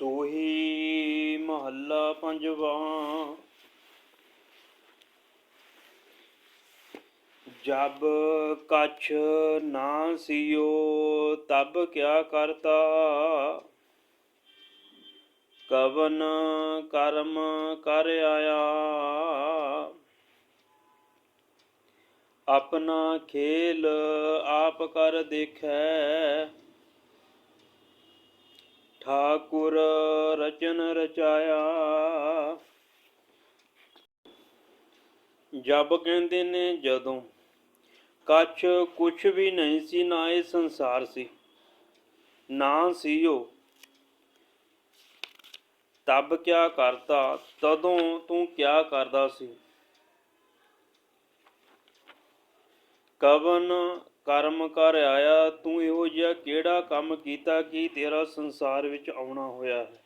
ਸੋਹੀ ਮਹੱਲਾ ਪੰਜਵਾ। ਜਬ ਕਛ ਨਾ ਸਿਓ, ਤਬ ਕਿਆ ਕਰਤਾ? ਕਵਨ ਕਰਮ ਕਰ ਆਇਆ। ਆਪਣਾ ਖੇਲ ਆਪ ਕਰ ਦੇਖੈ। ਠਾਕੁਰ ਰਚਨ ਰਚਾਇਆ। ਜਬ ਕਹਿੰਦੇ ਨੇ ਜਦੋਂ, ਕੱਛ ਕੁਛ ਵੀ ਨਹੀਂ ਸੀ, ਨਾ ਇਹ ਸੰਸਾਰ ਸੀ, ਨਾ ਸੀ ਉਹ। ਤਬ ਕਿਆ ਕਰਤਾ, ਤਦੋਂ ਤੂੰ ਕਿਆ ਕਰਦਾ ਸੀ? ਕਵਨ ਕਰਮ ਕਰ ਆਇਆ, ਤੂੰ ਇਹੋ ਕਿਹੜਾ ਕੰਮ ਕੀਤਾ ਕਿ ਤੇਰਾ ਸੰਸਾਰ ਵਿੱਚ ਆਉਣਾ ਹੋਇਆ ਹੈ?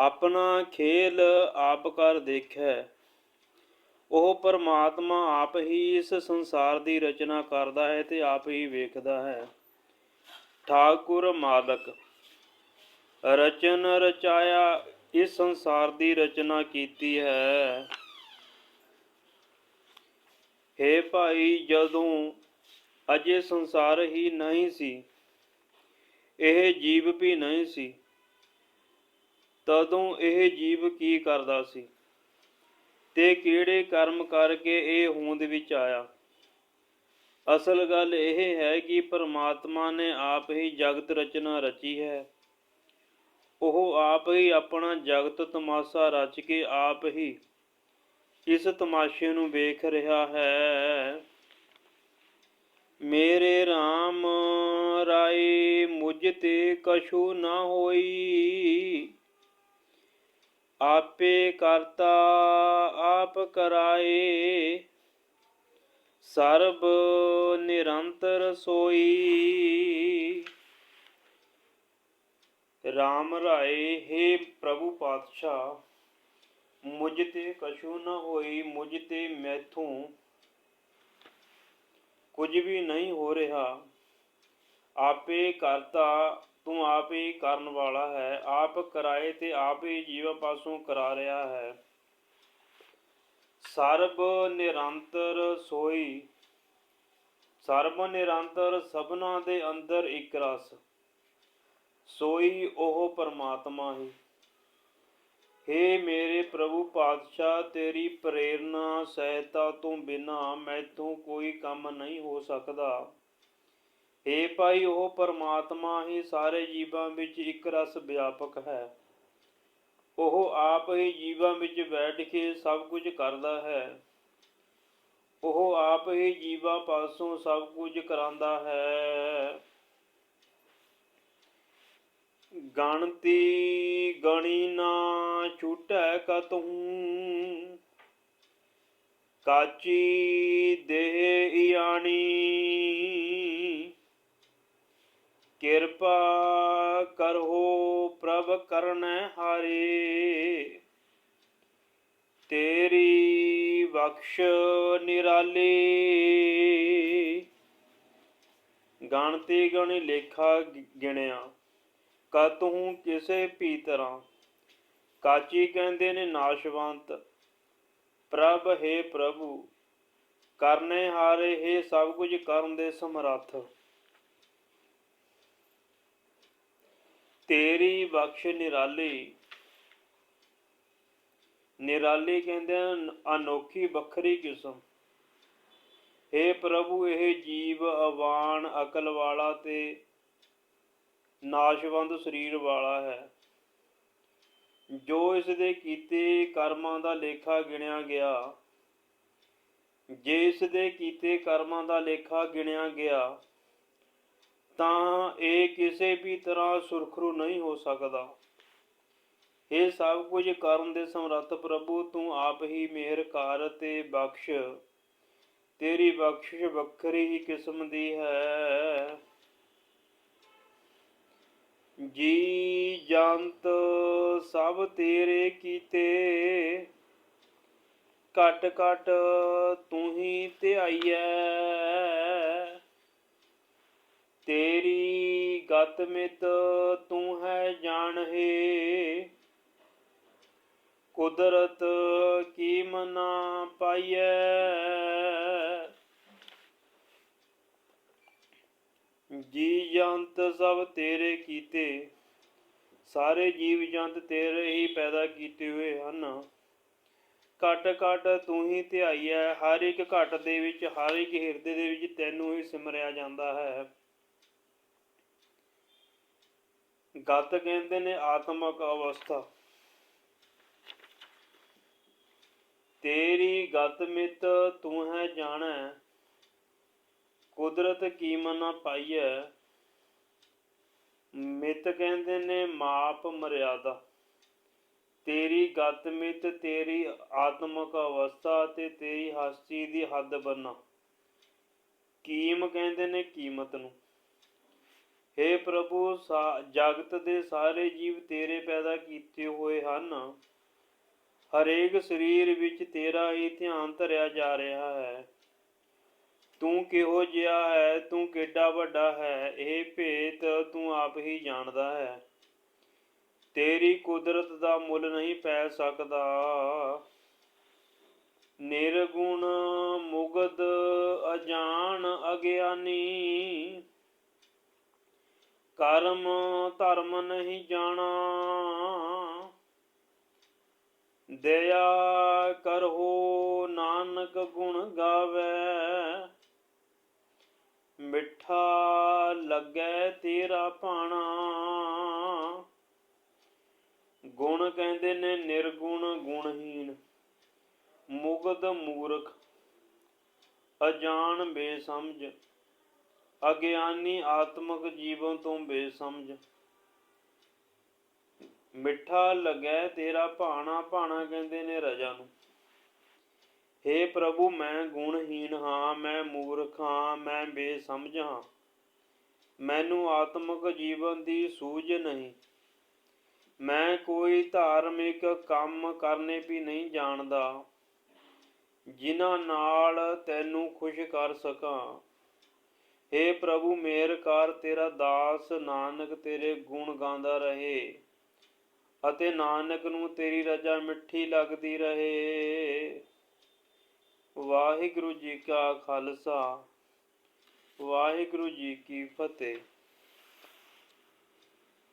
ਆਪਣਾ ਖੇਲ ਆਪ ਕਰ ਦੇਖੈ। ਉਹ ਪਰਮਾਤਮਾ ਆਪ ਹੀ ਇਸ ਸੰਸਾਰ ਦੀ ਰਚਨਾ ਕਰਦਾ ਹੈ ਤੇ ਆਪ ਹੀ ਵੇਖਦਾ ਹੈ। ਠਾਕੁਰ ਮਾਲਕ, ਰਚਨ ਰਚਾਇਆ ਇਸ ਸੰਸਾਰ ਦੀ ਰਚਨਾ ਕੀਤੀ ਹੈ। ਹੇ ਭਾਈ, ਜਦੋਂ ਅਜੇ ਸੰਸਾਰ ਹੀ ਨਹੀਂ ਸੀ। ਇਹ ਜੀਵ ਵੀ ਨਹੀਂ ਸੀ। ਤਦੋਂ ਇਹ ਜੀਵ ਕੀ ਕਰਦਾ ਸੀ? ਤੇ ਕਿਹੜੇ ਕਰਮ ਕਰਕੇ ਇਹ ਹੋਂਦ ਵਿੱਚ ਆਇਆ? ਅਸਲ ਗੱਲ ਇਹ ਹੈ ਕਿ ਪਰਮਾਤਮਾ ਨੇ ਆਪ ਹੀ ਜਗਤ ਰਚਨਾ ਰਚੀ ਹੈ। ਉਹ ਆਪ ਹੀ ਆਪਣਾ ਜਗਤ ਤਮਾਸ਼ਾ ਰਚ ਕੇ ਆਪ ਹੀ ਇਸ ਤਮਾਸ਼ੇ ਨੂੰ ਵੇਖ ਰਿਹਾ ਹੈ। ਮੇਰੇ RAM ਰਾਏ ਮੁਝ ਤੇ ਕਛੂ ਨਾ ਹੋਈ ਆਪੇ ਕਰਤਾ ਆਪ ਕਰਾਏ ਸਰਬ ਨਿਰੰਤਰ ਸੋਈ RAM ਰਾਏ हे ਪ੍ਰਭੂ ਪਾਤਸ਼ਾਹ ਮੁਝ ਤੇ ਕਛੂ ਨਾ ਹੋਈ ਮੁਝ ਤੇ ਮੈਥੋਂ ਕੁਝ ਵੀ ਨਹੀਂ ਹੋ ਰਿਹਾ। ਆਪੇ ਕਰਤਾ, ਤੂੰ ਆਪ ਹੀ ਕਰਨ ਵਾਲਾ ਹੈ। ਆਪ ਕਰਾਏ ਤੇ ਆਪ ਹੀ ਜੀਵਾਂ ਪਾਸੋਂ ਕਰਾ ਰਿਹਾ ਹੈ। ਸਰਬ ਨਿਰੰਤਰ ਸੋਈ। ਸਰਬ ਨਿਰੰਤਰ ਸਭਨਾ ਦੇ ਅੰਦਰ ਇੱਕ ਰਸ। ਸੋਈ ਉਹ ਪਰਮਾਤਮਾ ਹੀ। ਹੇ ਮੇਰੇ ਪ੍ਰਭੂ ਪਾਤਸ਼ਾਹ, ਤੇਰੀ ਪ੍ਰੇਰਣਾ ਸਹਾਇਤਾ ਤੋਂ ਬਿਨਾ ਮੈਥੋਂ ਕੋਈ ਕੰਮ ਨਹੀਂ ਹੋ ਸਕਦਾ। ਹੇ ਭਾਈ, ਉਹ ਪਰਮਾਤਮਾ ਹੀ ਸਾਰੇ ਜੀਵਾਂ ਵਿੱਚ ਇੱਕ ਰਸ ਵਿਆਪਕ ਹੈ। ਉਹ ਆਪ ਹੀ ਜੀਵਾਂ ਵਿੱਚ ਬੈਠ ਕੇ ਸਭ ਕੁਝ ਕਰਦਾ ਹੈ। ਉਹ ਆਪ ਹੀ ਜੀਵਾਂ ਪਾਸੋਂ ਸਭ ਕੁਝ ਕਰਾਂਦਾ ਹੈ। ਗਣਤੀ ਗਣੀ ਨਾ ਛੁਟੈ ਕਤਹੂ। ਕਾਚੀ ਦੇਹ ਇਆਣੀ। ਕਿਰਪਾ ਕਰੋ ਪ੍ਰਭ ਕਰਨੈ ਹਾਰੇ। ਤੇਰੀ ਬਖਸ਼ ਨਿਰਾਲੀ। ਗਣਤੀ ਗਣੀ ਲੇਖਾ ਗਿਣਿਆ ਕਤਹੂ ਕਿਸੇ ਵੀ ਤਰ੍ਹਾਂ? ਕਾਚੀ ਕਹਿੰਦੇ ਨੇ ਨਾਸ਼ਵੰਤ, ਪ੍ਰਭ ਹੈ ਪ੍ਰਭੂ, ਕਰਨੇ ਹਾਰੇ ਹੈ ਸਭ ਕੁਝ ਕਰਨ ਦੇ ਸਮਰੱਥ। ਤੇਰੀ ਬਖਸ਼ ਨਿਰਾਲੀ ਨਿਰਾਲੀ ਕਹਿੰਦੇ ਅਨੋਖੀ ਵੱਖਰੀ ਕਿਸਮ। ਏ ਪ੍ਰਭੂ, ਇਹ ਜੀਵ, ਅਵਾਨ, ਅਕਲ ਵਾਲਾ ਤੇ ਨਾਸ਼ਵੰਦ ਸਰੀਰ ਵਾਲਾ ਹੈ। ਜੋ ਇਸ ਦੇ ਕੀਤੇ ਕਰਮਾਂ ਦਾ ਲੇਖਾ ਗਿਣਿਆ ਗਿਆ, ਜੇ ਇਸ ਦੇ ਕੀਤੇ ਕਰਮਾਂ ਦਾ ਲੇਖਾ ਗਿਣਿਆ ਗਿਆ, ਤਾਂ ਇਹ ਕਿਸੇ ਵੀ ਤਰ੍ਹਾਂ ਸੁਰਖਰੂ ਨਹੀਂ ਹੋ ਸਕਦਾ। ਇਹ ਸਭ ਕੁਝ ਕਰਨ ਦੇ ਸਮਰੱਥ ਪ੍ਰਭੂ, ਤੂੰ ਆਪ ਹੀ ਮਿਹਰ ਕਰ ਤੇ ਬਖਸ਼। ਤੇਰੀ ਬਖਸ਼ਿਸ਼ ਵੱਖਰੀ ਹੀ ਕਿਸਮ ਦੀ ਹੈ। ਜੀ ਜੰਤ ਸਭ ਤੇਰੇ ਕੀਤੇ। ਘਟ ਘਟ ਤੂੰ ਹੀ ਧਿਆਈਐ। ਤੇਰੀ ਗਤ ਮਿਤ ਤੂੰ ਹੈ ਜਾਣਹੇ। ਕੁਦਰਤ ਕੀ ਮਨਾ ਪਾਈਐ। ਜੀ ਜੰਤ ਸਭ ਤੇਰੇ ਕੀਤੇ, ਸਾਰੇ ਜੀਵ ਜੰਤ ਤੇਰੇ ਹੀ ਪੈਦਾ ਕੀਤੇ ਹੋਏ ਹਨ। ਘਟ ਘਟ ਤੂੰ ਹੀ ਧਿਆਈਐ, ਹਰ ਇੱਕ ਘਟ ਦੇ ਵਿੱਚ, ਹਰ ਇੱਕ ਹਿਰਦੇ ਦੇ ਵਿੱਚ ਤੈਨੂੰ ਹੀ ਸਿਮਰਿਆ ਜਾਂਦਾ ਹੈ। ਗਤ ਕਹਿੰਦੇ ਨੇ ਆਤਮਕ ਅਵਸਥਾ। ਤੇਰੀ ਗਤ ਮਿਤ ਤੂੰ ਹੈ ਜਾਣੈ ਕੁਦਰਤ ਕੀ ਮਨਾ ਪਾਈਐ? ਮਿਤ ਕਹਿੰਦੇ ਨੇ, ਮਾਪ ਮਰਿਆਦਾ। ਤੇਰੀ ਗਤ ਮਿਤ, ਤੇਰੀ ਆਤਮਕ ਅਵਸਥਾ ਤੇ ਤੇਰੀ ਹਸਤੀ ਦੀ ਹੱਦ ਬੰਨਾ। ਕੀਮ ਕਹਿੰਦੇ ਨੇ ਕੀਮਤ ਨੂੰ। हे ਪ੍ਰਭੂ, ਸਾ- ਜਗਤ ਦੇ ਸਾਰੇ ਜੀਵ ਤੇਰੇ ਪੈਦਾ ਕੀਤੇ ਹੋਏ ਹਨ। ਹਰੇਕ ਸਰੀਰ ਵਿੱਚ ਤੇਰਾ ਹੀ ਧਿਆਨ ਧਰਿਆ ਜਾ ਰਿਹਾ ਹੈ। ਤੂੰ ਕਿਹੋ ਜਿਹਾ ਹੈ, ਤੂੰ ਕਿੱਡਾ ਵੱਡਾ ਹੈ, ਇਹ ਭੇਤ ਤੂੰ ਆਪ ਹੀ ਜਾਣਦਾ ਹੈ। ਤੇਰੀ ਕੁਦਰਤ ਦਾ ਮੁੱਲ ਨਹੀਂ ਪੈ ਸਕਦਾ। ਨਿਰਗੁਣ ਮੁਗਦ ਅਜਾਨ ਅਗਿਆਨੀ। ਕਰਮ ਧਰਮ ਨਹੀਂ ਜਾਣਾ। ਦਇਆ ਕਰੋ ਨਾਨਕ ਗੁਣ ਗਾਵੇ ਮਿੱਠਾ ਲੱਗੈ ਤੇਰਾ ਭਾਣਾ ਗੁਣ ਕਹਿੰਦੇ ਨੇ, ਨਿਰਗੁਣ ਗੁਣਹੀਣ। ਮੁਗਧ ਮੂਰਖ, ਅਜਾਣ ਬੇਸਮਝ। ਅਗਿਆਨੀ ਆਤਮਕ ਜੀਵਨ ਤੋਂ ਬੇਸਮਝ। ਮਿੱਠਾ ਲੱਗੈ ਤੇਰਾ ਭਾਣਾ ਭਾਣਾ ਕਹਿੰਦੇ ਨੇ ਰਜਾ ਨੂੰ। हे ਪ੍ਰਭੂ, ਮੈਂ ਗੁਣਹੀਨ ਹਾਂ, ਮੈਂ ਮੂਰਖ ਹਾਂ, ਮੈਂ ਬੇਸਮਝ ਹਾਂ। ਮੈਨੂੰ ਆਤਮਕ ਜੀਵਨ ਦੀ ਸੂਝ ਨਹੀਂ। ਮੈਂ ਕੋਈ ਧਾਰਮਿਕ ਕੰਮ ਕਰਨੇ ਵੀ ਨਹੀਂ ਜਾਣਦਾ, ਜਿਨ੍ਹਾਂ ਨਾਲ ਤੈਨੂੰ ਖੁਸ਼ ਕਰ ਸਕਾਂ। हे ਪ੍ਰਭੂ, ਮੇਰ ਕਰ, ਤੇਰਾ ਦਾਸ ਨਾਨਕ ਤੇਰੇ ਗੁਣ ਗਾਉਂਦਾ ਰਹੇ ਅਤੇ ਨਾਨਕ ਨੂੰ ਤੇਰੀ ਰਜਾ ਮਿੱਠੀ ਲੱਗਦੀ ਰਹੇ। ਵਾਹਿਗੁਰੂ ਜੀ ਕਾ ਖਾਲਸਾ, ਵਾਹਿਗੁਰੂ ਜੀ ਕੀ ਫਤਿਹ।